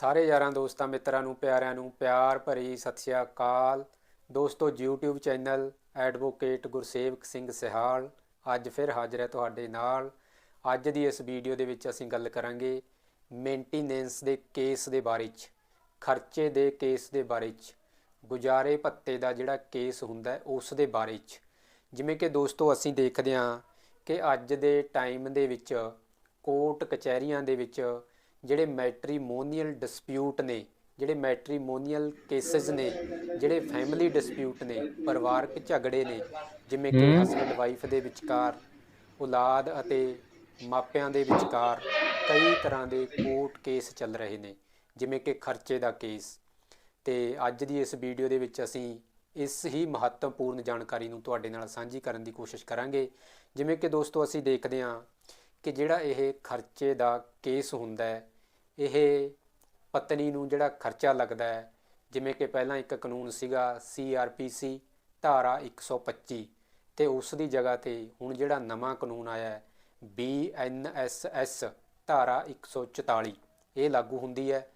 ਸਾਰੇ ਯਾਰਾਂ ਦੋਸਤਾਂ, ਮਿੱਤਰਾਂ ਨੂੰ, ਪਿਆਰਿਆਂ ਨੂੰ ਪਿਆਰ ਭਰੀ ਸਤਿ ਸ਼੍ਰੀ ਅਕਾਲ। ਦੋਸਤੋ, YouTube channel advocate Gursewak Singh Sihal ਅੱਜ ਫਿਰ ਹਾਜ਼ਰ ਹੈ ਤੁਹਾਡੇ ਨਾਲ। ਅੱਜ ਦੀ ਇਸ ਵੀਡੀਓ ਦੇ ਵਿੱਚ ਅਸੀਂ ਗੱਲ ਕਰਾਂਗੇ ਮੇਨਟੇਨੈਂਸ ਦੇ ਕੇਸ ਦੇ ਬਾਰੇ 'ਚ, ਖਰਚੇ ਦੇ ਕੇਸ ਦੇ ਬਾਰੇ 'ਚ, ਗੁਜ਼ਾਰੇ ਭੱਤੇ ਦਾ ਜਿਹੜਾ ਕੇਸ ਹੁੰਦਾ ਉਸ ਦੇ ਬਾਰੇ 'ਚ। ਜਿਵੇਂ ਕਿ ਦੋਸਤੋ, ਅਸੀਂ ਦੇਖਦੇ ਹਾਂ ਕਿ ਅੱਜ ਦੇ ਟਾਈਮ ਦੇ ਵਿੱਚ ਕੋਰਟ ਕਚਹਿਰੀਆਂ ਦੇ ਵਿੱਚ ਜਿਹੜੇ ਮੈਟ੍ਰੀਮੋਨੀਅਲ ਡਿਸਪਿਊਟ ਨੇ ਜਿਹੜੇ ਮੈਟ੍ਰੀਮੋਨੀਅਲ ਕੇसेस ਨੇ ਜਿਹੜੇ ਫੈਮਿਲੀ ਡਿਸਪਿਊਟ ਨੇ ਪਰਿਵਾਰਕ ਝਗੜੇ ਨੇ ਜਿਵੇਂ ਕਿ ਹਸਬੰਡ ਵਾਈਫ ਦੇ ਵਿਚਕਾਰ ਔਲਾਦ ਅਤੇ ਮਾਪਿਆਂ ਦੇ ਵਿਚਕਾਰ ਕਈ ਤਰ੍ਹਾਂ ਦੇ ਕੋਰਟ ਕੇਸ ਚੱਲ ਰਹੇ ਨੇ ਜਿਵੇਂ ਕਿ ਖਰਚੇ ਦਾ ਕੇਸ ਤੇ ਅੱਜ ਦੀ ਇਸ ਵੀਡੀਓ ਦੇ ਵਿੱਚ ਅਸੀਂ ਇਸ ਹੀ ਮਹੱਤਵਪੂਰਨ ਜਾਣਕਾਰੀ ਨੂੰ ਤੁਹਾਡੇ ਨਾਲ ਸਾਂਝੀ ਕਰਨ ਦੀ ਕੋਸ਼ਿਸ਼ ਕਰਾਂਗੇ। ਜਿਵੇਂ ਕਿ ਦੋਸਤੋ ਅਸੀਂ ਦੇਖਦੇ ਹਾਂ ਕਿ ਜਿਹੜਾ ਇਹ ਖਰਚੇ ਦਾ ਕੇਸ ਹੁੰਦਾ ਹੈ, ਇਹ ਪਤਨੀ ਨੂੰ ਜਿਹੜਾ ਖਰਚਾ ਲੱਗਦਾ ਹੈ, ਜਿਵੇਂ ਕਿ ਪਹਿਲਾਂ ਇੱਕ ਕਾਨੂੰਨ ਸੀਗਾ CRPC ਧਾਰਾ 125 ਤੇ ਉਸ ਦੀ ਜਗ੍ਹਾ ਤੇ ਹੁਣ ਜਿਹੜਾ ਨਵਾਂ ਕਾਨੂੰਨ ਆਇਆ ਹੈ BNSS ਧਾਰਾ 144 ਇਹ ਲਾਗੂ ਹੁੰਦੀ ਹੈ।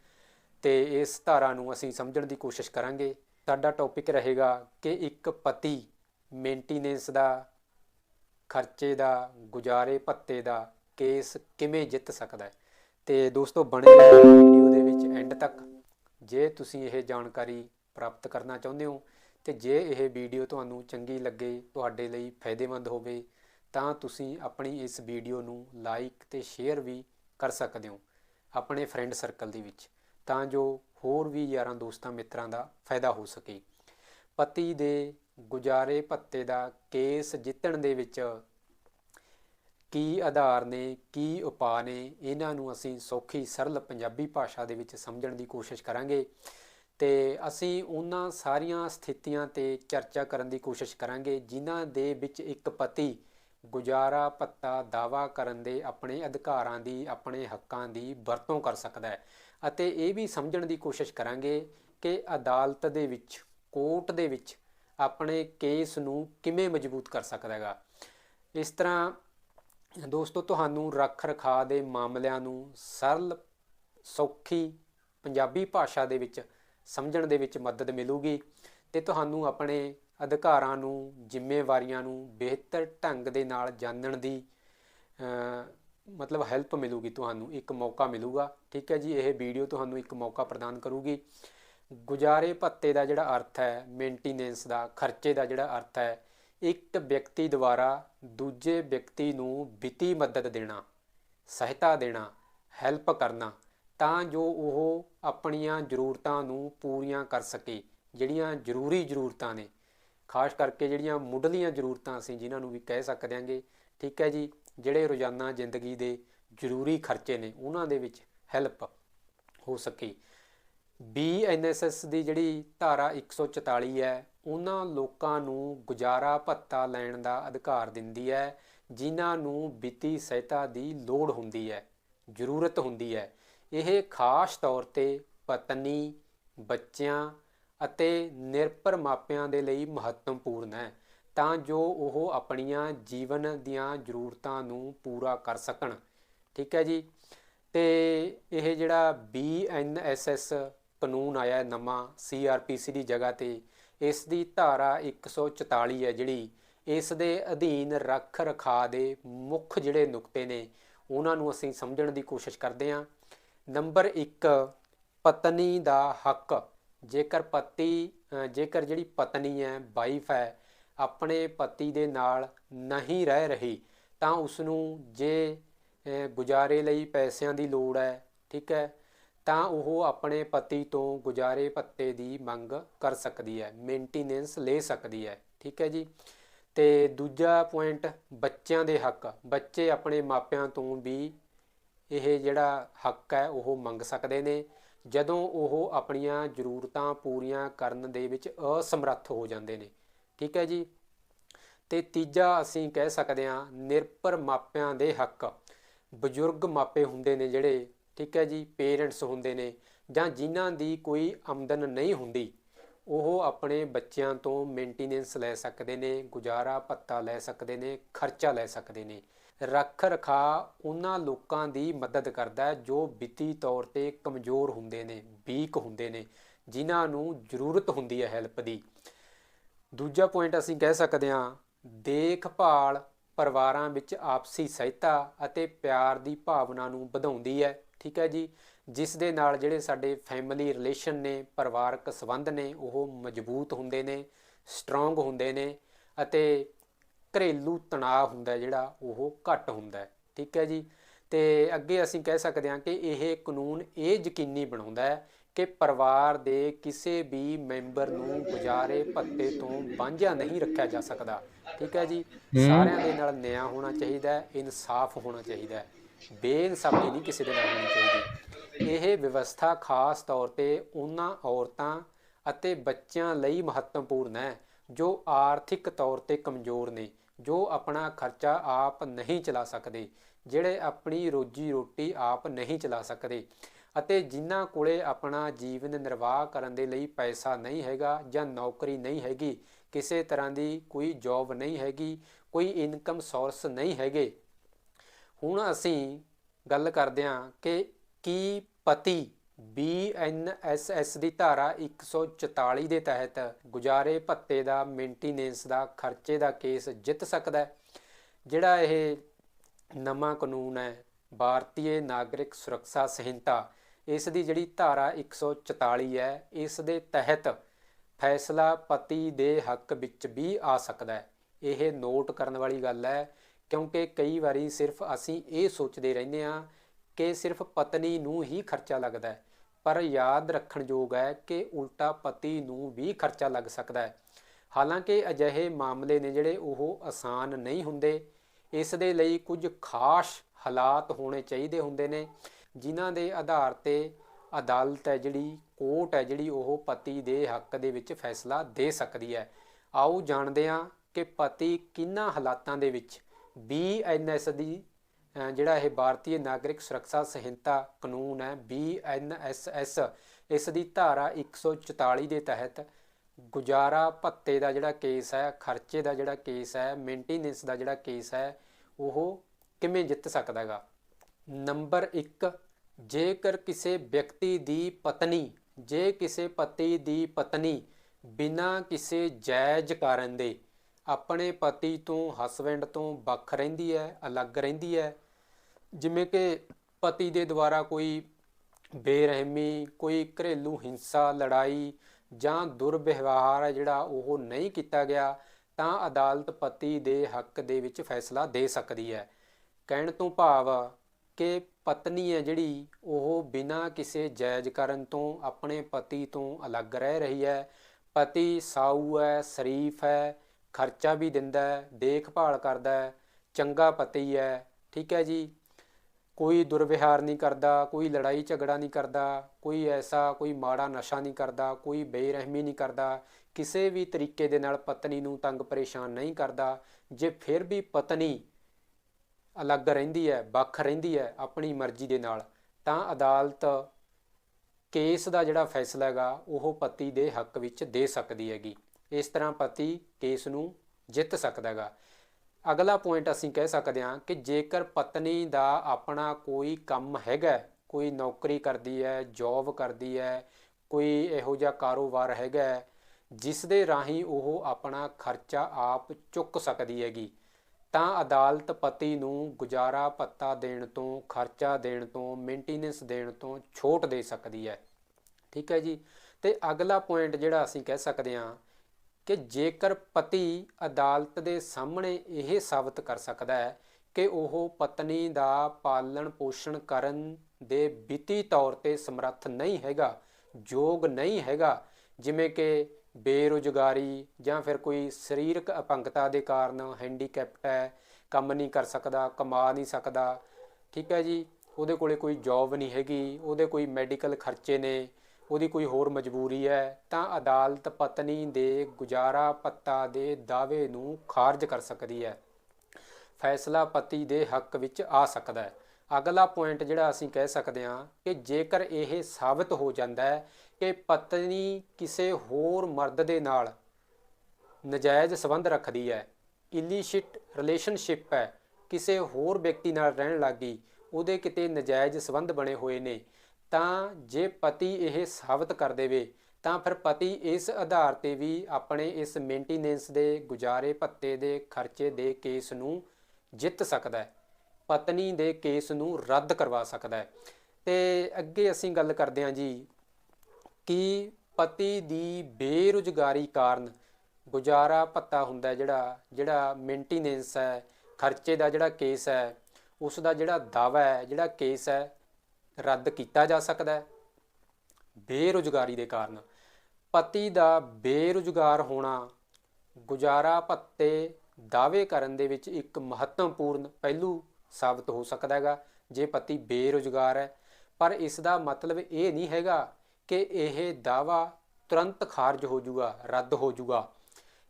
ਤੇ ਇਸ ਧਾਰਾ ਨੂੰ ਅਸੀਂ ਸਮਝਣ ਦੀ ਕੋਸ਼ਿਸ਼ ਕਰਾਂਗੇ। ਸਾਡਾ ਟੌਪਿਕ ਰਹੇਗਾ ਕਿ ਇੱਕ ਪਤੀ ਮੇਨਟੇਨੈਂਸ ਦਾ ਖਰਚੇ ਦਾ, ਗੁਜ਼ਾਰੇ ਭੱਤੇ ਦਾ ਕੇਸ ਕਿਵੇਂ ਜਿੱਤ ਸਕਦਾ ਹੈ? ਤੇ ਦੋਸਤੋ, ਬਣੇ ਰਹੋ ਵੀਡੀਓ ਦੇ ਵਿੱਚ ਐਂਡ ਤੱਕ। ਜੇ ਤੁਸੀਂ ਇਹ ਜਾਣਕਾਰੀ ਪ੍ਰਾਪਤ ਕਰਨਾ ਚਾਹੁੰਦੇ ਹੋ ਤੇ ਜੇ ਇਹ ਵੀਡੀਓ ਤੁਹਾਨੂੰ ਚੰਗੀ ਲੱਗੇ, ਤੁਹਾਡੇ ਲਈ ਫਾਇਦੇਮੰਦ ਹੋਵੇ, ਤਾਂ ਤੁਸੀਂ ਆਪਣੀ ਇਸ ਵੀਡੀਓ ਨੂੰ ਲਾਈਕ ਤੇ ਸ਼ੇਅਰ ਵੀ ਕਰ ਸਕਦੇ ਹੋ ਆਪਣੇ ਫਰੈਂਡ ਸਰਕਲ ਦੇ ਵਿੱਚ, ਤਾਂ ਜੋ ਹੋਰ ਵੀ ਯਾਰਾਂ ਦੋਸਤਾਂ ਮਿੱਤਰਾਂ ਦਾ ਫਾਇਦਾ ਹੋ ਸਕੇ। ਪਤੀ ਦੇ ਗੁਜ਼ਾਰੇ ਭੱਤੇ ਦਾ ਕੇਸ ਜਿੱਤਣ ਦੇ ਵਿੱਚ ਕੀ ਆਧਾਰ ਨੇ, ਕੀ ਉਪਾਅ ਨੇ, ਇਹਨਾਂ ਨੂੰ ਅਸੀਂ ਸੌਖੀ, ਸਰਲ ਪੰਜਾਬੀ ਭਾਸ਼ਾ ਦੇ ਵਿੱਚ ਸਮਝਣ ਦੀ ਕੋਸ਼ਿਸ਼ ਕਰਾਂਗੇ ਤੇ ਅਸੀਂ ਉਹਨਾਂ ਸਾਰੀਆਂ ਸਥਿਤੀਆਂ ਤੇ ਚਰਚਾ ਕਰਨ ਦੀ ਕੋਸ਼ਿਸ਼ ਕਰਾਂਗੇ, ਜਿਨ੍ਹਾਂ ਦੇ ਵਿੱਚ ਇੱਕ ਪਤੀ ਗੁਜ਼ਾਰਾ ਭੱਤਾ ਦਾਵਾ ਕਰਨ ਦੇ ਆਪਣੇ ਅਧਿਕਾਰਾਂ ਦੀ, ਆਪਣੇ ਹੱਕਾਂ ਦੀ ਵਰਤੋਂ ਕਰ ਸਕਦਾ ਹੈ। ਅਤੇ ਇਹ ਵੀ ਸਮਝਣ ਦੀ ਕੋਸ਼ਿਸ਼ ਕਰਾਂਗੇ ਕਿ ਅਦਾਲਤ ਦੇ ਵਿੱਚ ਕੋਰਟ ਦੇ ਵਿੱਚ ਆਪਣੇ ਕੇਸ ਨੂੰ ਕਿਵੇਂ ਮਜ਼ਬੂਤ ਕਰ ਸਕਦਾ ਹੈਗਾ। ਇਸ ਤਰ੍ਹਾਂ ਦੋਸਤੋ, ਤੁਹਾਨੂੰ ਰੱਖ ਰਖਾ ਦੇ ਮਾਮਲਿਆਂ ਨੂੰ ਸਰਲ, ਸੌਖੀ ਪੰਜਾਬੀ ਭਾਸ਼ਾ ਦੇ ਵਿੱਚ ਸਮਝਣ ਦੇ ਵਿੱਚ ਮਦਦ ਮਿਲੂਗੀ ਤੇ ਤੁਹਾਨੂੰ ਆਪਣੇ ਅਧਿਕਾਰਾਂ ਨੂੰ, ਜ਼ਿੰਮੇਵਾਰੀਆਂ ਨੂੰ ਬਿਹਤਰ ਢੰਗ ਦੇ ਨਾਲ ਜਾਣਨ ਦੀ ਮਤਲਬ ਹੈਲਪ ਮਿਲੂਗੀ ਤੁਹਾਨੂੰ, ਇੱਕ ਮੌਕਾ ਮਿਲੂਗਾ। ਠੀਕ ਹੈ ਜੀ, ਇਹ ਵੀਡੀਓ ਤੁਹਾਨੂੰ ਇੱਕ ਮੌਕਾ ਪ੍ਰਦਾਨ ਕਰੂਗੀ। ਗੁਜ਼ਾਰੇ ਭੱਤੇ ਦਾ ਜਿਹੜਾ ਅਰਥ ਹੈ ਮੇਨਟੇਨੈਂਸ ਦਾ, ਖਰਚੇ ਦਾ ਜਿਹੜਾ ਅਰਥ ਹੈ, ਇੱਕ ਵਿਅਕਤੀ ਦੁਆਰਾ ਦੂਜੇ ਵਿਅਕਤੀ ਨੂੰ ਵਿੱਤੀ ਮਦਦ ਦੇਣਾ, ਸਹਾਇਤਾ ਦੇਣਾ ਹੈਲਪ ਕਰਨਾ, ਤਾਂ ਜੋ ਉਹ ਆਪਣੀਆਂ ਜ਼ਰੂਰਤਾਂ ਨੂੰ ਪੂਰੀਆਂ ਕਰ ਸਕੇ, ਜਿਹੜੀਆਂ ਜ਼ਰੂਰੀ ਜ਼ਰੂਰਤਾਂ ਨੇ। ਖਾਸ ਕਰਕੇ ਜਿਹੜੀਆਂ ਮੁੱਢਲੀਆਂ ਜ਼ਰੂਰਤਾਂ ਅਸੀਂ ਜਿਨ੍ਹਾਂ ਨੂੰ ਵੀ ਕਹਿ ਸਕਦੇ ਹਾਂਗੇ, ਠੀਕ ਹੈ ਜੀ, ਜਿਹੜੇ ਰੋਜ਼ਾਨਾ ਜ਼ਿੰਦਗੀ ਦੇ ਜ਼ਰੂਰੀ ਖਰਚੇ ਨੇ, ਉਹਨਾਂ ਦੇ ਵਿੱਚ ਹੈਲਪ ਹੋ ਸਕੇ। BNSS ਦੀ ਜਿਹੜੀ ਧਾਰਾ 144 ਹੈ, ਉਹਨਾਂ ਲੋਕਾਂ ਨੂੰ ਗੁਜ਼ਾਰਾ ਭੱਤਾ ਲੈਣ ਦਾ ਅਧਿਕਾਰ ਦਿੰਦੀ ਹੈ, ਜਿਨ੍ਹਾਂ ਨੂੰ ਵਿੱਤੀ ਸਹਾਇਤਾ ਦੀ ਲੋੜ ਹੁੰਦੀ ਹੈ, ਜ਼ਰੂਰਤ ਹੁੰਦੀ ਹੈ। ਇਹ ਖਾਸ ਤੌਰ ਤੇ ਪਤਨੀ, ਬੱਚਿਆਂ ਅਤੇ ਨਿਰਭਰ ਮਾਪਿਆਂ ਦੇ ਲਈ ਮਹੱਤਵਪੂਰਨ ਹੈ, ਤਾਂ ਜੋ ਉਹ ਆਪਣੀਆਂ ਜੀਵਨ ਦੀਆਂ ਜ਼ਰੂਰਤਾਂ ਨੂੰ ਪੂਰਾ ਕਰ ਸਕਣ। ਠੀਕ ਹੈ ਜੀ? ਤੇ ਇਹ ਜਿਹੜਾ BNSS ਕਾਨੂੰਨ ਆਇਆ ਹੈ ਨਵਾਂ CRPC ਦੀ ਜਗ੍ਹਾ ਤੇ। ਇਸ ਦੀ ਧਾਰਾ 144 ਹੈ ਜਿਹੜੀ ਇਸ ਦੇ ਅਧੀਨ ਰੱਖ ਰਖਾ ਦੇ ਮੁੱਖ ਜਿਹੜੇ ਨੁਕਤੇ ਨੇ, ਉਹਨਾਂ ਨੂੰ ਅਸੀਂ ਸਮਝਣ ਦੀ ਕੋਸ਼ਿਸ਼ ਕਰਦੇ ਹਾਂ। ਨੰਬਰ 1 ਪਤਨੀ ਦਾ ਹੱਕ। ਜੇਕਰ ਪਤੀ ਜੇਕਰ ਜਿਹੜੀ ਪਤਨੀ ਹੈ ਵਾਈਫ ਹੈ, ਆਪਣੇ ਪਤੀ ਦੇ ਨਾਲ ਨਹੀਂ ਰਹਿ ਰਹੀ, ਤਾਂ ਉਸ ਨੂੰ ਜੇ ਗੁਜ਼ਾਰੇ ਲਈ ਪੈਸਿਆਂ ਦੀ ਲੋੜ ਹੈ, ਠੀਕ ਹੈ ਤਾਂ ਉਹ ਆਪਣੇ ਪਤੀ ਤੋਂ ਗੁਜ਼ਾਰੇ ਭੱਤੇ ਦੀ ਮੰਗ ਕਰ ਸਕਦੀ ਹੈ ਮੇਨਟੇਨੈਂਸ ਲੈ ਸਕਦੀ ਹੈ, ਠੀਕ ਹੈ ਜੀ। ਤੇ ਦੂਜਾ ਪੁਆਇੰਟ ਬੱਚਿਆਂ ਦੇ ਹੱਕ, ਬੱਚੇ ਆਪਣੇ ਮਾਪਿਆਂ ਤੋਂ ਵੀ ਇਹ ਜਿਹੜਾ ਹੱਕ ਹੈ ਉਹ ਮੰਗ ਸਕਦੇ ਨੇ। ਜਦੋਂ ਉਹ ਆਪਣੀਆਂ ਜ਼ਰੂਰਤਾਂ ਪੂਰੀਆਂ ਕਰਨ ਦੇ ਵਿੱਚ ਅਸਮਰੱਥ ਹੋ ਜਾਂਦੇ ਨੇ, ਠੀਕ ਹੈ ਜੀ। ਤੇ ਤੀਜਾ ਅਸੀਂ ਕਹਿ ਸਕਦੇ ਹਾਂ, ਨਿਰਭਰ ਮਾਪਿਆਂ ਦੇ ਹੱਕ। ਬਜ਼ੁਰਗ ਮਾਪੇ ਹੁੰਦੇ ਨੇ ਜਿਹੜੇ ਠੀਕ ਹੈ ਜੀ ਪੇਰੈਂਟਸ ਹੁੰਦੇ ਨੇ ਜਾਂ ਜਿਨ੍ਹਾਂ ਦੀ ਕੋਈ ਆਮਦਨ ਨਹੀਂ ਹੁੰਦੀ, ਉਹ ਆਪਣੇ ਬੱਚਿਆਂ ਤੋਂ ਮੇਨਟੇਨੈਂਸ ਲੈ ਸਕਦੇ ਨੇ, ਗੁਜ਼ਾਰਾ ਭੱਤਾ ਲੈ ਸਕਦੇ ਨੇ, ਖਰਚਾ ਲੈ ਸਕਦੇ ਨੇ। ਰੱਖ ਰਖਾ ਉਹਨਾਂ ਲੋਕਾਂ ਦੀ ਮਦਦ ਕਰਦਾ ਹੈ ਜੋ ਵਿੱਤੀ ਤੌਰ ਤੇ ਕਮਜ਼ੋਰ ਹੁੰਦੇ ਨੇ, ਵੀਕ ਹੁੰਦੇ ਨੇ, ਜਿਨ੍ਹਾਂ ਨੂੰ ਜ਼ਰੂਰਤ ਹੁੰਦੀ ਹੈ ਹੈਲਪ ਦੀ। ਦੂਜਾ ਪੁਆਇੰਟ ਅਸੀਂ ਕਹਿ ਸਕਦੇ ਹਾਂ, ਦੇਖਭਾਲ ਪਰਿਵਾਰਾਂ ਵਿੱਚ ਆਪਸੀ ਸਹਿਤਾ ਅਤੇ ਪਿਆਰ ਦੀ ਭਾਵਨਾ ਨੂੰ ਵਧਾਉਂਦੀ ਹੈ। ਠੀਕ ਹੈ ਜੀ ਜਿਸ ਦੇ ਨਾਲ ਜਿਹੜੇ ਸਾਡੇ ਫੈਮਿਲੀ ਰਿਲੇਸ਼ਨ ਨੇ ਪਰਿਵਾਰਕ ਸੰਬੰਧ ਨੇ ਉਹ ਮਜ਼ਬੂਤ ਹੁੰਦੇ ਨੇ ਸਟਰੋਂਗ ਹੁੰਦੇ ਨੇ ਅਤੇ ਘਰੇਲੂ ਤਣਾਅ ਹੁੰਦਾ ਜਿਹੜਾ ਉਹ ਘੱਟ ਹੁੰਦਾ ਠੀਕ ਹੈ ਜੀ ਤੇ ਅੱਗੇ ਅਸੀਂ ਕਹਿ ਸਕਦੇ ਹਾਂ ਕਿ ਇਹ ਕਾਨੂੰਨ ਇਹ ਯਕੀਨੀ ਬਣਾਉਂਦਾ ਹੈ ਕਿ ਪਰਿਵਾਰ ਦੇ ਕਿਸੇ ਵੀ ਮੈਂਬਰ ਨੂੰ ਗੁਜ਼ਾਰੇ ਭੱਤੇ ਤੋਂ ਵਾਂਝਾ ਨਹੀਂ ਰੱਖਿਆ ਜਾ ਸਕਦਾ। ਠੀਕ ਹੈ ਜੀ ਸਾਰਿਆਂ ਦੇ ਨਾਲ ਨਿਆਂ ਹੋਣਾ ਚਾਹੀਦਾ ਹੈ ਇਨਸਾਫ ਹੋਣਾ ਚਾਹੀਦਾ ਹੈ। ਬੇਇਨਸਾਫੀ ਨਹੀਂ ਕਿਸੇ ਦੇ ਨਾਲ ਹੋਣੀ ਚਾਹੀਦੀ। ਇਹ ਵਿਵਸਥਾ ਖਾਸ ਤੌਰ ਤੇ ਉਹਨਾਂ ਔਰਤਾਂ ਅਤੇ ਬੱਚਿਆਂ ਲਈ ਮਹੱਤਵਪੂਰਨ ਹੈ, ਜੋ ਆਰਥਿਕ ਤੌਰ ਤੇ ਕਮਜ਼ੋਰ ਨੇ, ਜੋ ਆਪਣਾ ਖਰਚਾ ਆਪ ਨਹੀਂ ਚਲਾ ਸਕਦੇ, ਜਿਹੜੇ ਆਪਣੀ ਰੋਜੀ ਰੋਟੀ ਆਪ ਨਹੀਂ ਚਲਾ ਸਕਦੇ ਅਤੇ ਜਿਨ੍ਹਾਂ ਕੋਲੇ ਆਪਣਾ ਜੀਵਨ ਨਿਰਵਾਹ ਕਰਨ ਦੇ ਲਈ ਪੈਸਾ ਨਹੀਂ ਹੈਗਾ ਜਾਂ ਨੌਕਰੀ ਨਹੀਂ ਹੈਗੀ, ਕਿਸੇ ਤਰ੍ਹਾਂ ਦੀ ਕੋਈ ਜੌਬ ਨਹੀਂ ਹੈਗੀ, ਕੋਈ ਇਨਕਮ ਸੋਰਸ ਨਹੀਂ ਹੈਗੇ ਹੁਣ ਅਸੀਂ ਗੱਲ ਕਰਦੇ ਹਾਂ ਕਿ ਕੀ ਪਤੀ BNSS ਦੀ ਧਾਰਾ 144 ਦੇ ਤਹਿਤ ਗੁਜ਼ਾਰੇ ਭੱਤੇ ਦਾ ਮੇਨਟੇਨੈਂਸ ਦਾ, ਖਰਚੇ ਦਾ ਕੇਸ ਜਿੱਤ ਸਕਦਾ ਹੈ, ਜਿਹੜਾ ਇਹ ਨਵਾਂ ਕਾਨੂੰਨ ਹੈ, ਭਾਰਤੀ ਨਾਗਰਿਕ ਸੁਰੱਖਿਆ ਸੰਹਿਤਾ, ਇਸ ਦੀ ਜਿਹੜੀ ਧਾਰਾ 144 ਹੈ, ਇਸ ਦੇ ਤਹਿਤ ਫੈਸਲਾ ਪਤੀ ਦੇ ਹੱਕ ਵਿੱਚ ਵੀ ਆ ਸਕਦਾ ਹੈ। ਇਹ ਨੋਟ ਕਰਨ ਵਾਲੀ ਗੱਲ ਹੈ ਕਿਉਂਕਿ ਕਈ ਵਾਰੀ ਸਿਰਫ ਅਸੀਂ ਇਹ ਸੋਚਦੇ ਰਹਿੰਦੇ ਹਾਂ ਕਿ ਸਿਰਫ ਪਤਨੀ ਨੂੰ ਹੀ ਖਰਚਾ ਲੱਗਦਾ ਹੈ, ਪਰ ਯਾਦ ਰੱਖਣ ਯੋਗ ਹੈ ਕਿ ਉਲਟਾ ਪਤੀ ਨੂੰ ਵੀ ਖਰਚਾ ਲੱਗ ਸਕਦਾ ਹੈ। ਹਾਲਾਂਕਿ ਅਜਿਹੇ ਮਾਮਲੇ ਨੇ ਜਿਹੜੇ ਉਹ ਆਸਾਨ ਨਹੀਂ ਹੁੰਦੇ, ਇਸ ਦੇ ਲਈ ਕੁਝ ਖਾਸ ਹਾਲਾਤ ਹੋਣੇ ਚਾਹੀਦੇ ਹੁੰਦੇ ਨੇ, ਜਿਨ੍ਹਾਂ ਦੇ ਆਧਾਰ ਤੇ ਅਦਾਲਤ ਹੈ ਜਿਹੜੀ, ਕੋਰਟ ਹੈ ਜਿਹੜੀ ਉਹ ਪਤੀ ਦੇ ਹੱਕ ਦੇ ਵਿੱਚ ਫੈਸਲਾ ਦੇ ਸਕਦੀ ਹੈ। ਆਓ ਜਾਣਦੇ ਹਾਂ ਕਿ ਪਤੀ ਕਿੰਨਾ ਹਾਲਾਤਾਂ ਦੇ ਵਿੱਚ ਬੀਐਨਐਸ ਦੀ ਜਿਹੜਾ ਇਹ ਭਾਰਤੀ ਨਾਗਰਿਕ ਸੁਰੱਖਿਆ ਸੰਹਿਤਾ ਕਾਨੂੰਨ ਹੈ ਬੀਐਨਐਸਐਸ ਇਸ ਦੀ ਧਾਰਾ 144 ਦੇ ਤਹਿਤ ਗੁਜ਼ਾਰਾ ਭੱਤੇ ਦਾ ਜਿਹੜਾ ਕੇਸ ਹੈ, ਖਰਚੇ ਦਾ ਜਿਹੜਾ ਕੇਸ ਹੈ ਮੇਨਟੇਨੈਂਸ ਦਾ ਜਿਹੜਾ ਕੇਸ ਹੈ, ਉਹ ਕਿਵੇਂ ਜਿੱਤ ਸਕਦਾ ਹੈਗਾ ਨੰਬਰ 1 ਜੇਕਰ ਕਿਸੇ ਵਿਅਕਤੀ ਦੀ ਪਤਨੀ, ਜੇ ਕਿਸੇ ਪਤੀ ਦੀ ਪਤਨੀ ਬਿਨਾਂ ਕਿਸੇ ਜਾਇਜ਼ ਕਾਰਨ ਦੇ ਆਪਣੇ ਪਤੀ ਤੋਂ ਹਸਬੈਂਡ ਤੋਂ ਵੱਖ ਰਹਿੰਦੀ ਹੈ, ਅਲੱਗ ਰਹਿੰਦੀ ਹੈ। ਜਿਵੇਂ ਕਿ ਪਤੀ ਦੇ ਦੁਆਰਾ ਕੋਈ ਬੇਰਹਿਮੀ, ਕੋਈ ਘਰੇਲੂ ਹਿੰਸਾ, ਲੜਾਈ ਜਾਂ ਦੁਰਵਿਵਹਾਰ ਹੈ ਜਿਹੜਾ ਉਹ ਨਹੀਂ ਕੀਤਾ ਗਿਆ, ਤਾਂ ਅਦਾਲਤ ਪਤੀ ਦੇ ਹੱਕ ਦੇ ਵਿੱਚ ਫੈਸਲਾ ਦੇ ਸਕਦੀ ਹੈ। ਕਹਿਣ ਤੋਂ ਭਾਵ ਕਿ ਪਤਨੀ ਹੈ ਜਿਹੜੀ, ਉਹ ਬਿਨਾਂ ਕਿਸੇ ਜਾਇਜ਼ ਕਰਨ ਤੋਂ ਆਪਣੇ ਪਤੀ ਤੋਂ ਅਲੱਗ ਰਹਿ ਰਹੀ ਹੈ। ਪਤੀ ਸਾਊ ਹੈ, ਸ਼ਰੀਫ ਹੈ ਖਰਚਾ ਵੀ ਦਿੰਦਾ ਹੈ, ਦੇਖਭਾਲ ਕਰਦਾ ਹੈ, ਚੰਗਾ ਪਤੀ ਹੈ, ਠੀਕ ਹੈ ਜੀ। ਕੋਈ ਦੁਰਵਿਹਾਰ ਨਹੀਂ ਕਰਦਾ, ਕੋਈ ਲੜਾਈ ਝਗੜਾ ਨਹੀਂ ਕਰਦਾ, ਕੋਈ ਐਸਾ ਕੋਈ ਮਾੜਾ ਨਸ਼ਾ ਨਹੀਂ ਕਰਦਾ, ਕੋਈ ਬੇਰਹਿਮੀ ਨਹੀਂ ਕਰਦਾ, ਕਿਸੇ ਵੀ ਤਰੀਕੇ ਦੇ ਨਾਲ ਪਤਨੀ ਨੂੰ ਤੰਗ ਪਰੇਸ਼ਾਨ ਨਹੀਂ ਕਰਦਾ। ਜੇ ਫਿਰ ਵੀ ਪਤਨੀ ਅਲੱਗ ਰਹਿੰਦੀ ਹੈ, ਵੱਖ ਰਹਿੰਦੀ ਹੈ ਆਪਣੀ ਮਰਜ਼ੀ ਦੇ ਨਾਲ, ਤਾਂ ਅਦਾਲਤ ਕੇਸ ਦਾ ਜਿਹੜਾ ਫੈਸਲਾ ਹੈਗਾ, ਉਹ ਪਤੀ ਦੇ ਹੱਕ ਵਿੱਚ ਦੇ ਸਕਦੀ ਹੈਗੀ। ਇਸ ਤਰ੍ਹਾਂ ਪਤੀ ਕੇਸ ਨੂੰ ਜਿੱਤ ਸਕਦਾ ਹੈਗਾ ਅਗਲਾ ਪੁਆਇੰਟ ਅਸੀਂ ਕਹਿ ਸਕਦੇ ਹਾਂ ਕਿ ਜੇਕਰ ਪਤਨੀ ਦਾ ਆਪਣਾ ਕੋਈ ਕੰਮ ਹੈਗਾ, ਕੋਈ ਨੌਕਰੀ ਕਰਦੀ ਹੈ ਜੌਬ ਕਰਦੀ ਹੈ, ਕੋਈ ਇਹੋ ਜਿਹਾ ਕਾਰੋਬਾਰ ਹੈਗਾ, ਜਿਸ ਦੇ ਰਾਹੀਂ ਉਹ ਆਪਣਾ ਖਰਚਾ ਆਪ ਚੁੱਕ ਸਕਦੀ ਹੈਗੀ, ਤਾਂ ਅਦਾਲਤ ਪਤੀ ਨੂੰ ਗੁਜ਼ਾਰਾ ਪੱਤਾ ਦੇਣ ਤੋਂ, ਖਰਚਾ ਦੇਣ ਤੋਂ ਮੇਨਟੇਨੈਂਸ ਦੇਣ ਤੋਂ ਛੋਟ ਦੇ ਸਕਦੀ ਹੈ। ਠੀਕ ਹੈ ਜੀ? ਤੇ ਅਗਲਾ ਪੁਆਇੰਟ ਜਿਹੜਾ ਅਸੀਂ ਕਹਿ ਸਕਦੇ ਹਾਂ ਕਿ ਜੇਕਰ ਪਤੀ ਅਦਾਲਤ ਦੇ ਸਾਹਮਣੇ ਇਹ ਸਾਬਤ ਕਰ ਸਕਦਾ ਹੈ ਕਿ ਉਹ ਪਤਨੀ ਦਾ ਪਾਲਣ ਪੋਸ਼ਣ ਕਰਨ ਦੇ ਵਿੱਤੀ ਤੌਰ ਤੇ ਸਮਰੱਥ ਨਹੀਂ ਹੈਗਾ, ਯੋਗ ਨਹੀਂ ਹੈਗਾ, ਜਿਵੇਂ ਕਿ ਬੇਰੁਜ਼ਗਾਰੀ ਜਾਂ ਫਿਰ ਕੋਈ ਸਰੀਰਕ ਅਪੰਗਤਾ ਦੇ ਕਾਰਨ ਹੈਂਡੀਕੈਪਟ ਹੈ, ਕੰਮ ਨਹੀਂ ਕਰ ਸਕਦਾ, ਕਮਾ ਨਹੀਂ ਸਕਦਾ, ਠੀਕ ਹੈ ਜੀ? ਉਹਦੇ ਕੋਲੇ ਕੋਈ ਜੌਬ ਨਹੀਂ ਹੈਗੀ, ਉਹਦੇ ਕੋਈ ਮੈਡੀਕਲ ਖਰਚੇ ਨੇ ਉਹਦੀ ਕੋਈ ਹੋਰ ਮਜਬੂਰੀ ਹੈ, ਤਾਂ ਅਦਾਲਤ ਪਤਨੀ ਦੇ ਗੁਜ਼ਾਰਾ ਪੱਤਾ ਦੇ ਦਾਅਵੇ ਨੂੰ ਖਾਰਜ ਕਰ ਸਕਦੀ ਹੈ। ਫੈਸਲਾ ਪਤੀ ਦੇ ਹੱਕ ਵਿੱਚ ਆ ਸਕਦਾ ਹੈ। ਅਗਲਾ ਪੁਆਇੰਟ ਜਿਹੜਾ ਅਸੀਂ ਕਹਿ ਸਕਦੇ ਹਾਂ ਕਿ ਜੇਕਰ ਇਹ ਸਾਬਤ ਹੋ ਜਾਂਦਾ ਹੈ ਕਿ ਪਤਨੀ ਕਿਸੇ ਹੋਰ ਮਰਦ ਦੇ ਨਾਲ ਨਜਾਇਜ਼ ਸੰਬੰਧ ਰੱਖਦੀ ਹੈ ਇਲੀਸ਼ਿਟ ਰਿਲੇਸ਼ਨਸ਼ਿਪ ਹੈ, ਕਿਸੇ ਹੋਰ ਵਿਅਕਤੀ ਨਾਲ ਰਹਿਣ ਲੱਗੀ ਉਹਦੇ ਕਿਤੇ ਨਜਾਇਜ਼ ਸੰਬੰਧ ਬਣੇ ਹੋਏ ਨੇ ਤਾਂ ਜੇ ਪਤੀ ਇਹ ਸਾਬਤ ਕਰ ਦੇਵੇ, ਤਾਂ ਫਿਰ ਪਤੀ ਇਸ ਆਧਾਰ ਤੇ ਵੀ ਆਪਣੇ ਇਸ ਮੇਨਟੇਨੈਂਸ ਦੇ ਗੁਜ਼ਾਰੇ ਭੱਤੇ ਦੇ ਖਰਚੇ ਦੇ ਕੇਸ ਨੂੰ ਜਿੱਤ ਸਕਦਾ ਹੈ, ਪਤਨੀ ਦੇ ਕੇਸ ਨੂੰ ਰੱਦ ਕਰਵਾ ਸਕਦਾ ਹੈ। ਤੇ ਅੱਗੇ ਅਸੀਂ ਗੱਲ ਕਰਦੇ ਹਾਂ ਜੀ ਕਿ ਪਤੀ ਦੀ ਬੇਰੁਜ਼ਗਾਰੀ ਕਾਰਨ ਗੁਜ਼ਾਰਾ ਭੱਤਾ ਹੁੰਦਾ ਜਿਹੜਾ ਜਿਹੜਾ ਮੇਨਟੇਨੈਂਸ ਹੈ, ਖਰਚੇ ਦਾ ਜਿਹੜਾ ਕੇਸ ਹੈ ਉਸ ਦਾ ਜਿਹੜਾ ਦਾਵਾ ਹੈ, ਜਿਹੜਾ ਕੇਸ ਹੈ ਰੱਦ ਕੀਤਾ ਜਾ ਸਕਦਾ ਹੈ। ਬੇਰੁਜ਼ਗਾਰੀ ਦੇ ਕਾਰਨ ਪਤੀ ਦਾ ਬੇਰੁਜ਼ਗਾਰ ਹੋਣਾ, ਗੁਜ਼ਾਰਾ ਭੱਤੇ ਦਾਅਵੇ ਕਰਨ ਦੇ ਵਿੱਚ ਇੱਕ ਮਹੱਤਵਪੂਰਨ ਪਹਿਲੂ ਸਾਬਤ ਹੋ ਸਕਦਾ ਹੈਗਾ, ਜੇ ਪਤੀ ਬੇਰੁਜ਼ਗਾਰ ਹੈ। ਪਰ ਇਸ ਦਾ ਮਤਲਬ ਇਹ ਨਹੀਂ ਹੈਗਾ ਕਿ ਇਹ ਦਾਵਾ ਤੁਰੰਤ ਖਾਰਜ ਹੋ ਜਾਊਗਾ, ਰੱਦ ਹੋ ਜਾਊਗਾ।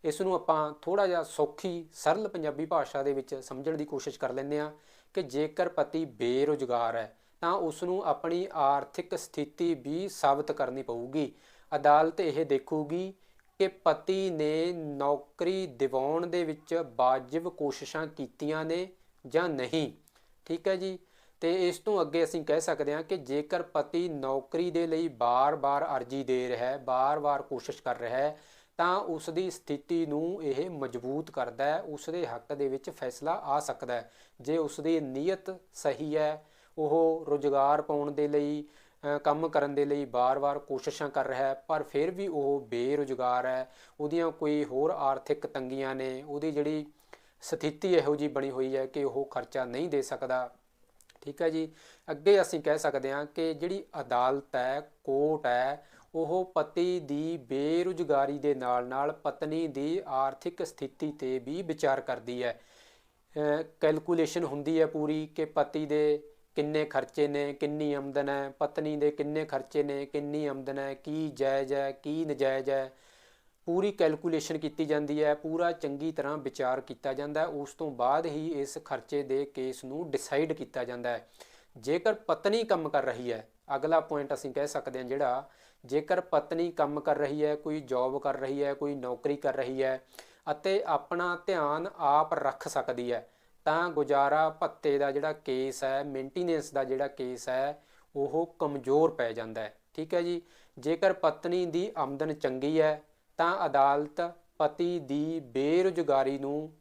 ਇਸ ਨੂੰ ਆਪਾਂ ਥੋੜਾ ਜਿਹਾ ਸੌਖੀ, ਸਰਲ ਪੰਜਾਬੀ ਭਾਸ਼ਾ ਦੇ ਵਿੱਚ ਸਮਝਣ ਦੀ ਕੋਸ਼ਿਸ਼ ਕਰ ਲੈਂਦੇ ਹਾਂ ਕਿ ਜੇਕਰ ਪਤੀ ਬੇਰੁਜ਼ਗਾਰ ਹੈ ਤਾਂ ਉਸ ਨੂੰ ਆਪਣੀ ਆਰਥਿਕ ਸਥਿਤੀ ਵੀ ਸਾਬਤ ਕਰਨੀ ਪਊਗੀ। ਅਦਾਲਤ ਇਹ ਦੇਖੂਗੀ ਕਿ ਪਤੀ ਨੇ ਨੌਕਰੀ ਦਿਵਾਉਣ ਦੇ ਵਿੱਚ ਵਾਜਿਬ ਕੋਸ਼ਿਸ਼ਾਂ ਕੀਤੀਆਂ ਨੇ ਜਾਂ ਨਹੀਂ। ਠੀਕ ਹੈ ਜੀ? ਤੇ ਇਸ ਤੋਂ ਅੱਗੇ ਅਸੀਂ ਕਹਿ ਸਕਦੇ ਹਾਂ ਕਿ ਜੇਕਰ ਪਤੀ ਨੌਕਰੀ ਦੇ ਲਈ ਬਾਰ-ਬਾਰ ਅਰਜ਼ੀ ਦੇ ਰਿਹਾ ਹੈ, ਬਾਰ-ਬਾਰ ਕੋਸ਼ਿਸ਼ ਕਰ ਰਿਹਾ ਹੈ, ਤਾਂ ਉਸ ਦੀ ਸਥਿਤੀ ਨੂੰ ਇਹ ਮਜ਼ਬੂਤ ਕਰਦਾ ਹੈ ਉਸ ਦੇ ਹੱਕ ਦੇ ਵਿੱਚ ਫੈਸਲਾ ਆ ਸਕਦਾ ਹੈ। ਜੇ ਉਸ ਦੀ ਨੀਅਤ ਸਹੀ ਹੈ ਉਹ ਰੁਜ਼ਗਾਰ ਪਾਉਣ ਦੇ ਲਈ ਕੰਮ ਕਰਨ ਦੇ ਲਈ ਬਾਰ-ਬਾਰ ਕੋਸ਼ਿਸ਼ਾਂ ਕਰ ਰਿਹਾ ਹੈ, ਪਰ ਫਿਰ ਵੀ ਉਹ ਬੇਰੁਜ਼ਗਾਰ ਹੈ। ਉਹਦੀਆਂ ਕੋਈ ਹੋਰ ਆਰਥਿਕ ਤੰਗੀਆਂ ਨੇ, ਉਹਦੀ ਜਿਹੜੀ ਸਥਿਤੀ ਇਹੋ ਜੀ ਬਣੀ ਹੋਈ ਹੈ ਕਿ ਉਹ ਖਰਚਾ ਨਹੀਂ ਦੇ ਸਕਦਾ। ਠੀਕ ਹੈ ਜੀ? ਅੱਗੇ ਅਸੀਂ ਕਹਿ ਸਕਦੇ ਹਾਂ ਕਿ ਜਿਹੜੀ ਅਦਾਲਤ ਹੈ, ਕੋਰਟ ਹੈ, ਉਹ ਪਤੀ ਦੀ ਬੇਰੁਜ਼ਗਾਰੀ ਦੇ ਨਾਲ-ਨਾਲ ਪਤਨੀ ਦੀ ਆਰਥਿਕ ਸਥਿਤੀ ਤੇ ਵੀ ਵਿਚਾਰ ਕਰਦੀ ਹੈ। ਕੈਲਕੂਲੇਸ਼ਨ ਹੁੰਦੀ ਹੈ ਪੂਰੀ ਕਿ ਪਤੀ ਦੇ ਕਿੰਨੇ ਖਰਚੇ ਨੇ, ਕਿੰਨੀ ਆਮਦਨ ਹੈ, ਪਤਨੀ ਦੇ ਕਿੰਨੇ ਖਰਚੇ ਨੇ, ਕਿੰਨੀ ਆਮਦਨ ਹੈ, ਕੀ ਜਾਇਜ਼ ਹੈ, ਕੀ ਨਜਾਇਜ਼ ਹੈ। ਪੂਰੀ ਕੈਲਕੂਲੇਸ਼ਨ ਕੀਤੀ ਜਾਂਦੀ ਹੈ, ਪੂਰਾ ਚੰਗੀ ਤਰ੍ਹਾਂ ਵਿਚਾਰ ਕੀਤਾ ਜਾਂਦਾ ਉਸ ਤੋਂ ਬਾਅਦ ਹੀ ਇਸ ਖਰਚੇ ਦੇ ਕੇਸ ਨੂੰ ਡਿਸਾਈਡ ਕੀਤਾ ਜਾਂਦਾ ਹੈ। ਜੇਕਰ ਪਤਨੀ ਕੰਮ ਕਰ ਰਹੀ ਹੈ, ਅਗਲਾ ਪੁਆਇੰਟ ਅਸੀਂ ਕਹਿ ਸਕਦੇ ਹਾਂ ਜਿਹੜਾ, ਜੇਕਰ ਪਤਨੀ ਕੰਮ ਕਰ ਰਹੀ ਹੈ, ਕੋਈ ਜੌਬ ਕਰ ਰਹੀ ਹੈ, ਕੋਈ ਨੌਕਰੀ ਕਰ ਰਹੀ ਹੈ, ਅਤੇ ਆਪਣਾ ਧਿਆਨ ਆਪ ਰੱਖ ਸਕਦੀ ਹੈ ਤਾਂ ਗੁਜ਼ਾਰਾ ਭੱਤੇ ਦਾ ਜਿਹੜਾ ਕੇਸ ਹੈ ਮੇਨਟੇਨੈਂਸ ਦਾ ਜਿਹੜਾ ਕੇਸ ਹੈ, ਉਹ ਕਮਜ਼ੋਰ ਪੈ ਜਾਂਦਾ ਹੈ। ਠੀਕ ਹੈ ਜੀ? ਜੇਕਰ ਪਤਨੀ ਦੀ ਆਮਦਨ ਚੰਗੀ ਹੈ, ਤਾਂ ਅਦਾਲਤ ਪਤੀ ਦੀ ਬੇਰੁਜ਼ਗਾਰੀ ਨੂੰ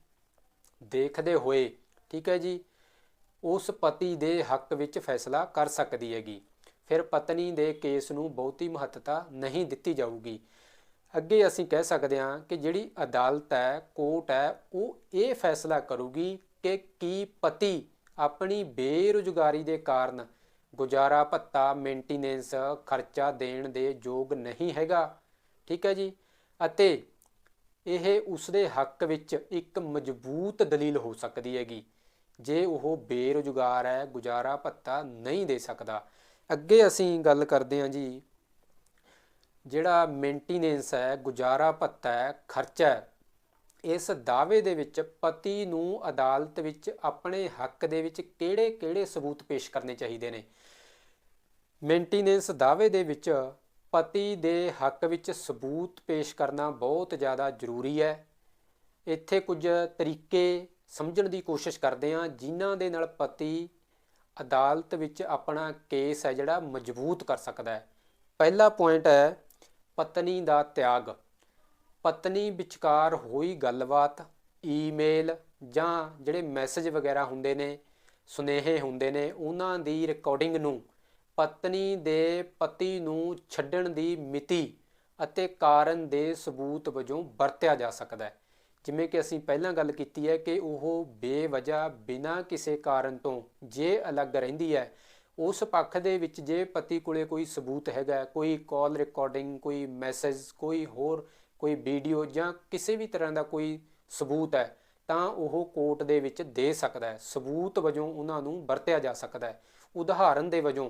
ਦੇਖਦੇ ਹੋਏ, ਠੀਕ ਹੈ ਜੀ, ਉਸ ਪਤੀ ਦੇ ਹੱਕ ਵਿੱਚ ਫੈਸਲਾ ਕਰ ਸਕਦੀ ਹੈਗੀ। ਫਿਰ ਪਤਨੀ ਦੇ ਕੇਸ ਨੂੰ ਬਹੁਤੀ ਮਹੱਤਤਾ ਨਹੀਂ ਦਿੱਤੀ ਜਾਊਗੀ। ਅੱਗੇ ਅਸੀਂ ਕਹਿ ਸਕਦੇ ਹਾਂ ਕਿ ਜਿਹੜੀ ਅਦਾਲਤ ਹੈ, ਕੋਰਟ ਹੈ, ਉਹ ਇਹ ਫੈਸਲਾ ਕਰੂਗੀ ਕਿ ਕੀ ਪਤੀ ਆਪਣੀ ਬੇਰੁਜ਼ਗਾਰੀ ਦੇ ਕਾਰਨ ਗੁਜ਼ਾਰਾ, ਭੱਤਾ ਮੇਨਟੇਨੈਂਸ ਖਰਚਾ ਦੇਣ ਦੇ ਯੋਗ ਨਹੀਂ ਹੈਗਾ? ਠੀਕ ਹੈ ਜੀ? ਅਤੇ ਇਹ ਉਸ ਦੇ ਹੱਕ ਵਿੱਚ ਇੱਕ ਮਜ਼ਬੂਤ ਦਲੀਲ ਹੋ ਸਕਦੀ ਹੈਗੀ। ਜੇ ਉਹ ਬੇਰੁਜ਼ਗਾਰ ਹੈ, ਗੁਜ਼ਾਰਾ, ਭੱਤਾ ਨਹੀਂ ਦੇ ਸਕਦਾ। ਅੱਗੇ ਅਸੀਂ ਗੱਲ ਕਰਦੇ ਹਾਂ ਜੀ। ਜਿਹੜਾ ਮੇਨਟੇਨੈਂਸ ਹੈ, ਗੁਜ਼ਾਰਾ, ਭੱਤਾ ਹੈ, ਖਰਚਾ ਹੈ ਇਸ ਦਾਅਵੇ ਦੇ ਵਿੱਚ ਪਤੀ ਨੂੰ ਅਦਾਲਤ ਵਿੱਚ ਆਪਣੇ ਹੱਕ ਦੇ ਵਿੱਚ ਕਿਹੜੇ-ਕਿਹੜੇ ਸਬੂਤ ਪੇਸ਼ ਕਰਨੇ ਚਾਹੀਦੇ ਨੇ? ਮੇਨਟੇਨੈਂਸ ਦਾਅਵੇ ਦੇ ਵਿੱਚ ਪਤੀ ਦੇ ਹੱਕ ਵਿੱਚ ਸਬੂਤ ਪੇਸ਼ ਕਰਨਾ ਬਹੁਤ ਜ਼ਿਆਦਾ ਜ਼ਰੂਰੀ ਹੈ। ਇੱਥੇ ਕੁਝ ਤਰੀਕੇ ਸਮਝਣ ਦੀ ਕੋਸ਼ਿਸ਼ ਕਰਦੇ ਹਾਂ, ਜਿਨ੍ਹਾਂ ਦੇ ਨਾਲ ਪਤੀ ਅਦਾਲਤ ਵਿੱਚ ਆਪਣਾ ਕੇਸ ਹੈ ਜਿਹੜਾ ਮਜ਼ਬੂਤ ਕਰ ਸਕਦਾ ਹੈ। ਪਹਿਲਾ ਪੁਆਇੰਟ ਹੈ ਪਤਨੀ ਦਾ ਤਿਆਗ। ਪਤਨੀ ਵਿਚਕਾਰ ਹੋਈ ਗੱਲਬਾਤ, ਈਮੇਲ ਜਾਂ ਜਿਹੜੇ ਮੈਸੇਜ ਵਗੈਰਾ ਹੁੰਦੇ ਨੇ, ਸੁਨੇਹੇ ਹੁੰਦੇ ਨੇ, ਉਹਨਾਂ ਦੀ ਰਿਕਾਰਡਿੰਗ ਨੂੰ ਪਤਨੀ ਦੇ ਪਤੀ ਨੂੰ ਛੱਡਣ ਦੀ ਮਿਤੀ ਅਤੇ ਕਾਰਨ ਦੇ ਸਬੂਤ ਵਜੋਂ ਵਰਤਿਆ ਜਾ ਸਕਦਾ ਹੈ। ਜਿਵੇਂ ਕਿ ਅਸੀਂ ਪਹਿਲਾਂ ਗੱਲ ਕੀਤੀ ਹੈ ਕਿ ਉਹ ਬੇਵਜ੍ਹਾ ਬਿਨਾਂ ਕਿਸੇ ਕਾਰਨ ਤੋਂ ਜੇ ਅਲੱਗ ਰਹਿੰਦੀ ਹੈ, ਉਸ ਪੱਖ ਦੇ ਵਿੱਚ ਜੇ ਪਤੀ ਕੋਲੇ ਕੋਈ ਸਬੂਤ ਹੈਗਾ, ਕੋਈ ਕਾਲ ਰਿਕਾਰਡਿੰਗ ਕੋਈ ਮੈਸੇਜ ਕੋਈ ਹੋਰ ਕੋਈ ਵੀਡੀਓ ਜਾਂ ਕਿਸੇ ਵੀ ਤਰ੍ਹਾਂ ਦਾ ਕੋਈ ਸਬੂਤ ਹੈ, ਤਾਂ ਉਹ ਕੋਰਟ ਦੇ ਵਿੱਚ ਦੇ ਸਕਦਾ ਹੈ। ਸਬੂਤ ਵਜੋਂ ਉਹਨਾਂ ਨੂੰ ਵਰਤਿਆ ਜਾ ਸਕਦਾ ਹੈ। ਉਦਾਹਰਨ ਦੇ ਵਜੋਂ,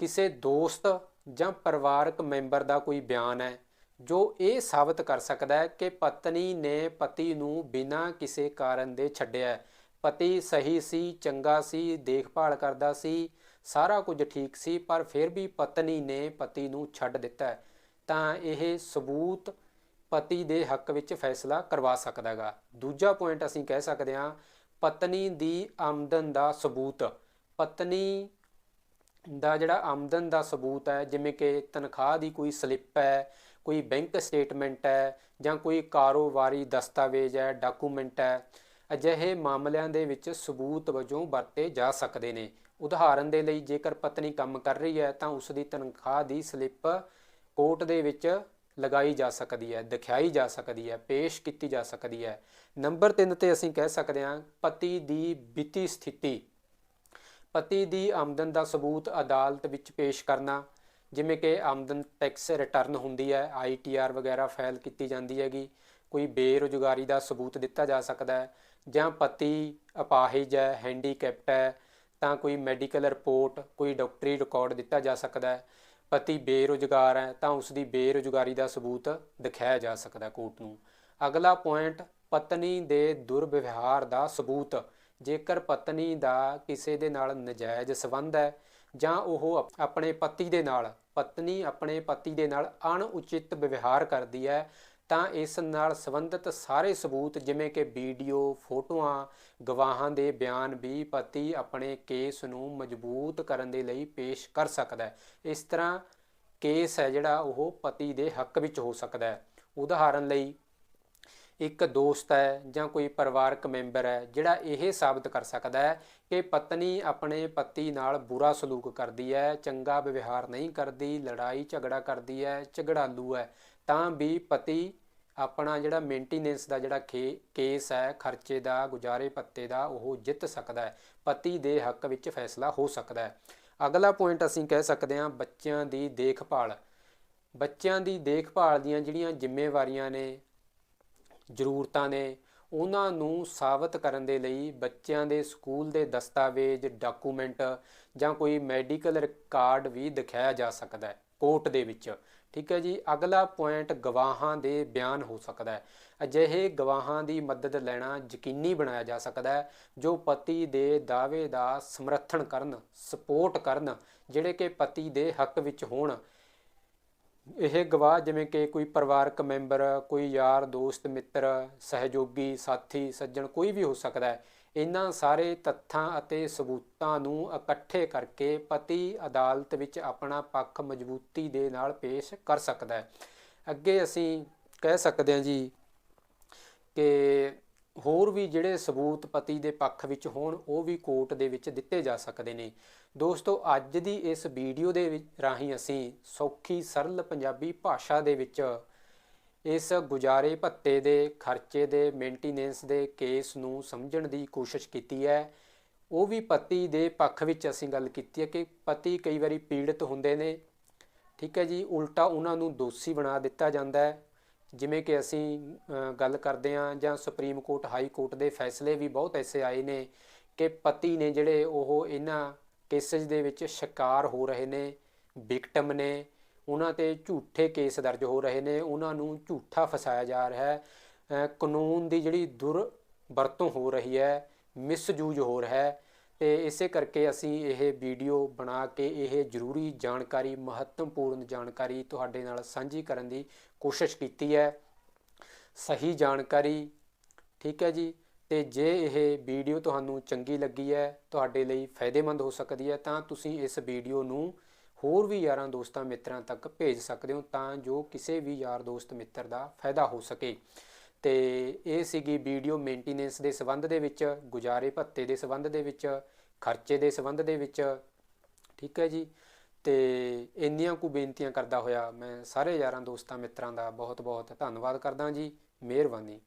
ਕਿਸੇ ਦੋਸਤ ਜਾਂ ਪਰਿਵਾਰਕ ਮੈਂਬਰ ਦਾ ਕੋਈ ਬਿਆਨ ਹੈ, ਜੋ ਇਹ ਸਾਬਤ ਕਰ ਸਕਦਾ ਹੈ ਕਿ ਪਤਨੀ ਨੇ ਪਤੀ ਨੂੰ ਬਿਨਾਂ ਕਿਸੇ ਕਾਰਨ ਦੇ ਛੱਡਿਆ ਹੈ। ਪਤੀ ਸਹੀ ਸੀ, ਚੰਗਾ ਸੀ, ਦੇਖਭਾਲ ਕਰਦਾ ਸੀ, ਸਾਰਾ ਕੁਝ ਠੀਕ ਸੀ, ਪਰ ਫਿਰ ਵੀ ਪਤਨੀ ਨੇ ਪਤੀ ਨੂੰ ਛੱਡ ਦਿੱਤਾ ਹੈ। ਤਾਂ ਇਹ ਸਬੂਤ ਪਤੀ ਦੇ ਹੱਕ ਵਿੱਚ ਫੈਸਲਾ ਕਰਵਾ ਸਕਦਾ ਹੈਗਾ। ਦੂਜਾ ਪੁਆਇੰਟ ਅਸੀਂ ਕਹਿ ਸਕਦੇ ਹਾਂ, ਪਤਨੀ ਦੀ ਆਮਦਨ ਦਾ ਸਬੂਤ। ਪਤਨੀ ਦਾ ਜਿਹੜਾ ਆਮਦਨ ਦਾ ਸਬੂਤ ਹੈ, ਜਿਵੇਂ ਕਿ ਤਨਖਾਹ ਦੀ ਕੋਈ ਸਲਿੱਪ ਹੈ, ਕੋਈ ਬੈਂਕ ਸਟੇਟਮੈਂਟ ਹੈ ਜਾਂ ਕੋਈ ਕਾਰੋਬਾਰੀ ਦਸਤਾਵੇਜ਼ ਹੈ, ਡਾਕੂਮੈਂਟ ਹੈ, ਅਜਿਹੇ ਮਾਮਲਿਆਂ ਦੇ ਵਿੱਚ ਸਬੂਤ ਵਜੋਂ ਵਰਤੇ ਜਾ ਸਕਦੇ ਨੇ। ਉਦਾਹਰਨ ਦੇ ਲਈ ਜੇਕਰ ਪਤਨੀ ਕੰਮ ਕਰ ਰਹੀ ਹੈ ਤਾਂ ਉਸ ਦੀ ਤਨਖਾਹ ਦੀ ਸਲਿੱਪ ਕੋਰਟ ਦੇ ਵਿੱਚ ਲਗਾਈ ਜਾ ਸਕਦੀ ਹੈ, ਦਿਖਾਈ ਜਾ ਸਕਦੀ ਹੈ, ਪੇਸ਼ ਕੀਤੀ ਜਾ ਸਕਦੀ ਹੈ। ਨੰਬਰ 3 ਤੇ ਅਸੀਂ ਕਹਿ ਸਕਦੇ ਹਾਂ, ਪਤੀ ਦੀ ਵਿੱਤੀ ਸਥਿਤੀ। ਪਤੀ ਦੀ ਆਮਦਨ ਦਾ ਸਬੂਤ ਅਦਾਲਤ ਵਿੱਚ ਪੇਸ਼ ਕਰਨਾ, ਜਿਵੇਂ ਕਿ ਆਮਦਨ ਟੈਕਸ ਰਿਟਰਨ ਹੁੰਦੀ ਹੈ ਆਈਟੀਆਰ ਵਗੈਰਾ ਫਾਈਲ ਕੀਤੀ ਜਾਂਦੀ ਹੈਗੀ, ਕੋਈ ਬੇਰੁਜ਼ਗਾਰੀ ਦਾ ਸਬੂਤ ਦਿੱਤਾ ਜਾ ਸਕਦਾ ਹੈ, ਜਾਂ ਪਤੀ ਅਪਾਹਿਜ ਹੈ, ਹੈਂਡੀਕੈਪਟ ਹੈ, ਤਾਂ ਕੋਈ ਮੈਡੀਕਲ ਰਿਪੋਰਟ, ਕੋਈ ਡਾਕਟਰੀ ਰਿਕਾਰਡ ਦਿੱਤਾ ਜਾ ਸਕਦਾ ਹੈ। ਪਤੀ ਬੇਰੁਜ਼ਗਾਰ ਹੈ, ਤਾਂ ਉਸ ਦੀ ਬੇਰੁਜ਼ਗਾਰੀ ਦਾ ਸਬੂਤ ਦਿਖਾਇਆ ਜਾ ਸਕਦਾ ਕੋਰਟ ਨੂੰ। ਅਗਲਾ ਪੁਆਇੰਟ ਪਤਨੀ ਦੇ ਦੁਰਵਿਵਹਾਰ ਦਾ ਸਬੂਤ। ਜੇਕਰ ਪਤਨੀ ਦਾ ਕਿਸੇ ਦੇ ਨਾਲ ਨਜਾਇਜ਼ ਸਬੰਧ ਹੈ, ਜਾਂ ਉਹ ਆਪਣੇ ਪਤੀ ਦੇ ਨਾਲ, ਪਤਨੀ ਆਪਣੇ ਪਤੀ ਦੇ ਨਾਲ ਅਣਉਚਿਤ ਵਿਵਹਾਰ ਕਰਦੀ ਹੈ ਤਾਂ ਇਸ ਨਾਲ ਸੰਬੰਧਿਤ ਸਾਰੇ ਸਬੂਤ, ਜਿਵੇਂ ਕਿ ਵੀਡੀਓ, ਫੋਟੋਆਂ, ਗਵਾਹਾਂ ਦੇ ਬਿਆਨ ਵੀ ਪਤੀ ਆਪਣੇ ਕੇਸ ਨੂੰ ਮਜ਼ਬੂਤ ਕਰਨ ਦੇ ਲਈ ਪੇਸ਼ ਕਰ ਸਕਦਾ ਹੈ। ਇਸ ਤਰ੍ਹਾਂ ਕੇਸ ਹੈ ਜਿਹੜਾ, ਉਹ ਪਤੀ ਦੇ ਹੱਕ ਵਿੱਚ ਹੋ ਸਕਦਾ ਹੈ। ਉਦਾਹਰਨ ਲਈ, ਇੱਕ ਦੋਸਤ ਹੈ ਜਾਂ ਕੋਈ ਪਰਿਵਾਰਕ ਮੈਂਬਰ ਹੈ ਜਿਹੜਾ ਇਹ ਸਾਬਤ ਕਰ ਸਕਦਾ ਹੈ ਕਿ ਪਤਨੀ ਆਪਣੇ ਪਤੀ ਨਾਲ ਬੁਰਾ ਸਲੂਕ ਕਰਦੀ ਹੈ, ਚੰਗਾ ਵਿਵਹਾਰ ਨਹੀਂ ਕਰਦੀ, ਲੜਾਈ ਝਗੜਾ ਕਰਦੀ ਹੈ, ਝਗੜਾਲੂ ਹੈ। ਤਾਂ ਵੀ ਪਤੀ ਆਪਣਾ ਜਿਹੜਾ ਮੇਨਟੇਨੈਂਸ ਦਾ ਜਿਹੜਾ ਖੇ ਕੇਸ ਹੈ, ਖਰਚੇ ਦਾ, ਗੁਜ਼ਾਰੇ ਪੱਤੇ ਦਾ, ਉਹ ਜਿੱਤ ਸਕਦਾ ਹੈ। ਪਤੀ ਦੇ ਹੱਕ ਵਿੱਚ ਫੈਸਲਾ ਹੋ ਸਕਦਾ ਹੈ। ਅਗਲਾ ਪੁਆਇੰਟ ਅਸੀਂ ਕਹਿ ਸਕਦੇ ਹਾਂ ਬੱਚਿਆਂ ਦੀ ਦੇਖਭਾਲ। ਬੱਚਿਆਂ ਦੀ ਦੇਖਭਾਲ ਦੀਆਂ ਜਿਹੜੀਆਂ ਜ਼ਿੰਮੇਵਾਰੀਆਂ ਨੇ, ਜ਼ਰੂਰਤਾਂ ਨੇ, ਉਹਨਾਂ ਨੂੰ ਸਾਬਤ ਕਰਨ ਦੇ ਲਈ ਬੱਚਿਆਂ ਦੇ ਸਕੂਲ ਦੇ ਦਸਤਾਵੇਜ਼ ਡਾਕੂਮੈਂਟ ਜਾਂ ਕੋਈ ਮੈਡੀਕਲ ਰਿਕਾਰਡ ਵੀ ਦਿਖਾਇਆ ਜਾ ਸਕਦਾ ਹੈ। ਕੋਰਟ ਦੇ ਵਿੱਚ ਠੀਕ ਹੈ ਜੀ, ਅਗਲਾ ਪੁਆਇੰਟ ਗਵਾਹਾਂ ਦੇ ਬਿਆਨ ਹੋ ਸਕਦਾ ਹੈ। ਅਜਿਹੇ ਗਵਾਹਾਂ ਦੀ ਮਦਦ ਲੈਣਾ ਯਕੀਨੀ ਬਣਾਇਆ ਜਾ ਸਕਦਾ ਹੈ, ਜੋ ਪਤੀ ਦੇ ਦਾਅਵੇ ਦਾ ਸਮਰਥਨ ਕਰਨ ਸਪੋਰਟ ਕਰਨ, ਜਿਹੜੇ ਕਿ ਪਤੀ ਦੇ ਹੱਕ ਵਿੱਚ ਹੋਣ। ਇਹ ਗਵਾਹ ਜਿਵੇਂ ਕਿ ਕੋਈ ਪਰਿਵਾਰਕ ਮੈਂਬਰ, ਕੋਈ ਯਾਰ, ਦੋਸਤ, ਮਿੱਤਰ, ਸਹਿਯੋਗੀ, ਸਾਥੀ, ਸੱਜਣ, ਕੋਈ ਵੀ ਹੋ ਸਕਦਾ ਹੈ। ਇਹਨਾਂ ਸਾਰੇ ਤੱਥਾਂ ਅਤੇ ਸਬੂਤਾਂ ਨੂੰ ਇਕੱਠੇ ਕਰਕੇ ਪਤੀ ਅਦਾਲਤ ਵਿੱਚ ਆਪਣਾ ਪੱਖ ਮਜ਼ਬੂਤੀ ਦੇ ਨਾਲ ਪੇਸ਼ ਕਰ ਸਕਦਾ ਹੈ। ਅੱਗੇ ਅਸੀਂ ਕਹਿ ਸਕਦੇ ਹਾਂ ਜੀ ਕਿ ਹੋਰ ਵੀ ਜਿਹੜੇ ਸਬੂਤ ਪਤੀ ਦੇ ਪੱਖ ਵਿੱਚ ਹੋਣ, ਉਹ ਵੀ ਕੋਰਟ ਦੇ ਵਿੱਚ ਦਿੱਤੇ ਜਾ ਸਕਦੇ ਨੇ। ਦੋਸਤੋ, ਅੱਜ ਦੀ ਇਸ ਵੀਡੀਓ ਦੇ ਵਿੱਚ ਰਾਹੀਂ ਅਸੀਂ ਸੌਖੀ, ਸਰਲ ਪੰਜਾਬੀ ਭਾਸ਼ਾ ਦੇ ਵਿੱਚ ਇਸ ਗੁਜ਼ਾਰੇ ਭੱਤੇ ਦੇ ਖਰਚੇ ਦੇ ਮੇਨਟੇਨੈਂਸ ਦੇ ਕੇਸ ਨੂੰ ਸਮਝਣ ਦੀ ਕੋਸ਼ਿਸ਼ ਕੀਤੀ ਹੈ। ਉਹ ਵੀ ਪਤੀ ਦੇ ਪੱਖ ਵਿੱਚ ਅਸੀਂ ਗੱਲ ਕੀਤੀ ਹੈ ਕਿ ਪਤੀ ਕਈ ਵਾਰੀ ਪੀੜਤ ਹੁੰਦੇ ਨੇ। ਠੀਕ ਹੈ ਜੀ, ਉਲਟਾ ਉਹਨਾਂ ਨੂੰ ਦੋਸ਼ੀ ਬਣਾ ਦਿੱਤਾ ਜਾਂਦਾ ਹੈ। ਜਿਵੇਂ ਕਿ ਅਸੀਂ ਗੱਲ ਕਰਦੇ ਹਾਂ ਜਾਂ ਸੁਪਰੀਮ ਕੋਰਟ, ਹਾਈ ਕੋਰਟ ਦੇ ਫੈਸਲੇ ਵੀ ਬਹੁਤ ਐਸੇ ਆਏ ਨੇ ਕਿ ਪਤੀ ਨੇ ਜਿਹੜੇ ਉਹ ਇਹਨਾਂ ਕੇਸਿਸ ਦੇ ਵਿੱਚ ਸ਼ਿਕਾਰ ਹੋ ਰਹੇ ਨੇ ਵਿਕਟਮ ਨੇ ਉਹਨਾਂ ਤੇ ਝੂਠੇ ਕੇਸ ਦਰਜ ਹੋ ਰਹੇ ਨੇ, ਉਹਨਾਂ ਨੂੰ ਝੂਠਾ ਫਸਾਇਆ ਜਾ ਰਿਹਾ ਹੈ। ਕਾਨੂੰਨ ਦੀ ਜਿਹੜੀ ਦੁਰ ਵਰਤੋਂ ਹੋ ਰਹੀ ਹੈ, ਮਿਸਯੂਜ ਹੋ ਰਿਹਾ ਹੈ ਤੇ ਇਸੇ ਕਰਕੇ ਅਸੀਂ ਇਹ ਵੀਡੀਓ ਬਣਾ ਕੇ ਇਹ ਜ਼ਰੂਰੀ ਜਾਣਕਾਰੀ, ਮਹੱਤਵਪੂਰਨ ਜਾਣਕਾਰੀ ਤੁਹਾਡੇ ਨਾਲ ਸਾਂਝੀ ਕਰਨ ਦੀ ਕੋਸ਼ਿਸ਼ ਕੀਤੀ ਹੈ। ਸਹੀ ਜਾਣਕਾਰੀ, ਠੀਕ ਹੈ ਜੀ? ਤੇ ਜੇ ਇਹ ਵੀਡੀਓ ਤੁਹਾਨੂੰ ਚੰਗੀ ਲੱਗੀ ਹੈ, ਤੁਹਾਡੇ ਲਈ ਫਾਇਦੇਮੰਦ ਹੋ ਸਕਦੀ ਹੈ, ਤਾਂ ਤੁਸੀਂ ਇਸ ਵੀਡੀਓ ਨੂੰ ਹੋਰ ਵੀ ਯਾਰਾਂ ਦੋਸਤਾਂ ਮਿੱਤਰਾਂ ਤੱਕ ਭੇਜ ਸਕਦੇ ਹੋ ਤਾਂ ਜੋ ਕਿਸੇ ਵੀ ਯਾਰ ਦੋਸਤ ਮਿੱਤਰ ਦਾ ਫਾਇਦਾ ਹੋ ਸਕੇ। ਤੇ ਇਹ ਸੀਗੀ ਵੀਡੀਓ ਮੇਨਟੇਨੈਂਸ ਦੇ ਸੰਬੰਧ ਦੇ ਵਿੱਚ, ਗੁਜ਼ਾਰੇ ਭੱਤੇ ਦੇ ਸੰਬੰਧ ਦੇ ਵਿੱਚ, ਖਰਚੇ ਦੇ ਸੰਬੰਧ ਦੇ ਵਿੱਚ। ਠੀਕ ਹੈ ਜੀ? ਤੇ ਇੰਨੀਆਂ ਕੁ ਬੇਨਤੀਆਂ ਕਰਦਾ ਹੋਇਆ ਮੈਂ ਸਾਰੇ ਯਾਰਾਂ ਦੋਸਤਾਂ ਮਿੱਤਰਾਂ ਦਾ ਬਹੁਤ ਬਹੁਤ ਧੰਨਵਾਦ ਕਰਦਾ ਜੀ। ਮਿਹਰਬਾਨੀ।